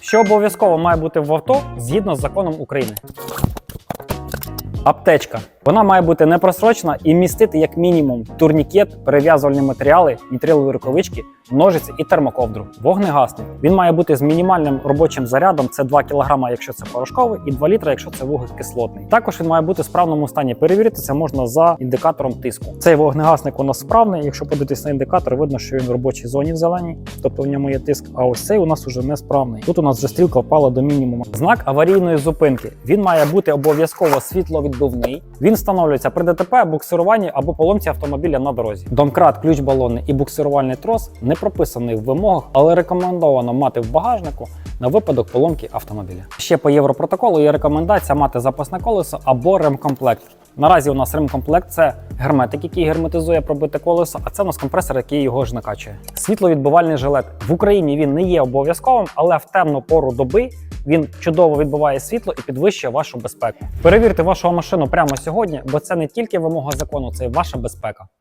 Що обов'язково має бути в авто згідно з законом України. Аптечка. Вона має бути непросрочена і містити як мінімум турнікет, перев'язувальні матеріали, нітрилові рукавички, ножиці і термоковдру. Вогнегасник. Він має бути з мінімальним робочим зарядом. Це 2 кг, якщо це порошковий, і 2 літра, якщо це вуглекислотний. Також він має бути в справному стані. Перевірити це можна за індикатором тиску. Цей вогнегасник у нас справний. Якщо подивитись на індикатор, видно, що він в робочій зоні в зеленій, тобто в ньому є тиск. А ось цей у нас уже несправний. Тут у нас вже стрілка впала до мінімуму. Знак аварійної зупинки. Він має бути обов'язково світловідбивний. Він встановлюється при ДТП, буксируванні або поломці автомобіля на дорозі. Домкрат, ключ балонний і буксирувальний трос не прописаний в вимогах, але рекомендовано мати в багажнику на випадок поломки автомобіля. Ще по європротоколу є рекомендація мати запасне колесо або ремкомплект. Наразі у нас ремкомплект це герметик, який герметизує пробите колесо, а це у нас компресор, який його ж накачує. Світловідбивальний жилет в Україні він не є обов'язковим, але в темну пору доби він чудово відбиває світло і підвищує вашу безпеку. Перевірте вашу машину прямо сьогодні, бо це не тільки вимога закону, це й ваша безпека.